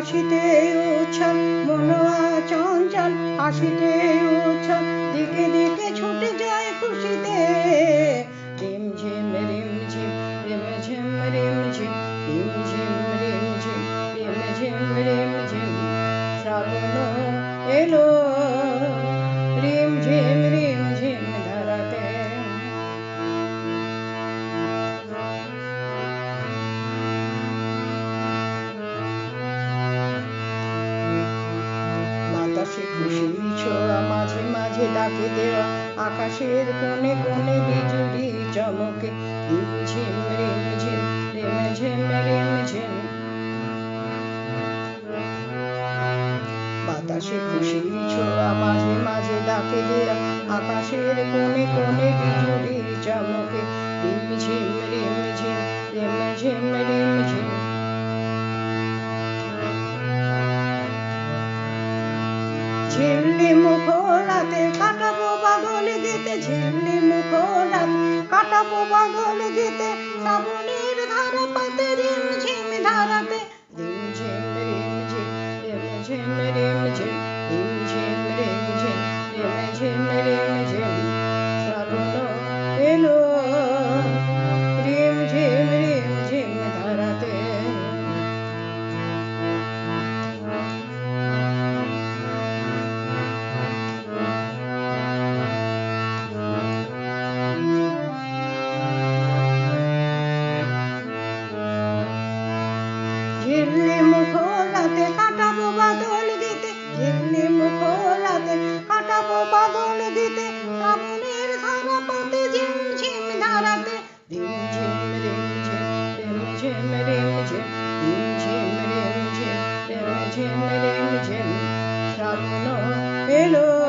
হাসিতে উচ্ছল মন চঞ্চল আসিতে উচ্ছল। দিকে দিকে ছুটে যায় খুশিতে। রিম ঝিম রিম ঝিম রিম ঝিম রিম ঝিম রিম ঝিম রিম ঝিম রিম ঝিম রিম ঝিম। শ্রাবণ এলো। বাতাসে খুশির ছোঁয়া, মাঝে মাঝে ডাকে দেওয়া, আকাশের কোণে কোণে বিজুলি চমকে রিম ঝিম রিম ঝিম রিম ঝিম ঝিম। বাতাসে খুশির ছোঁয়া, মাঝে মাঝে ডাকে দেওয়া, আকাশের কোণে কোণে বিজুলি চমকে রিম ঝিম রিম ঝিম। ঝিল্লি মুখরাতে কাটাবো বাদল গীতে ঝিল্লি মুখরাতে কাটাবো বাদল গীতে শ্রাবণের ধারা পাতে রিম ঝিম ধারাতে রিম ঝিম রিম ঝিম রিম ঝিম রিম ঝিম রিম ঝিম রিম ঝিম রিম ঝিম রিম ঝিম। ঝিল্লি মুখরাতে কাটাবো বাদল দিতে ঝিল্লি মুখরাতে কাটাবো বাদল দিতে শ্রাবণের ধারা পাতে ঝিম ঝিম ধারাতে রিম ঝিম রিম ঝিম রিম ঝিম রিম ঝিম রিম ঝিম রিম ঝিম রিম ঝিম রিম ঝিম শ্রাবণ এলো।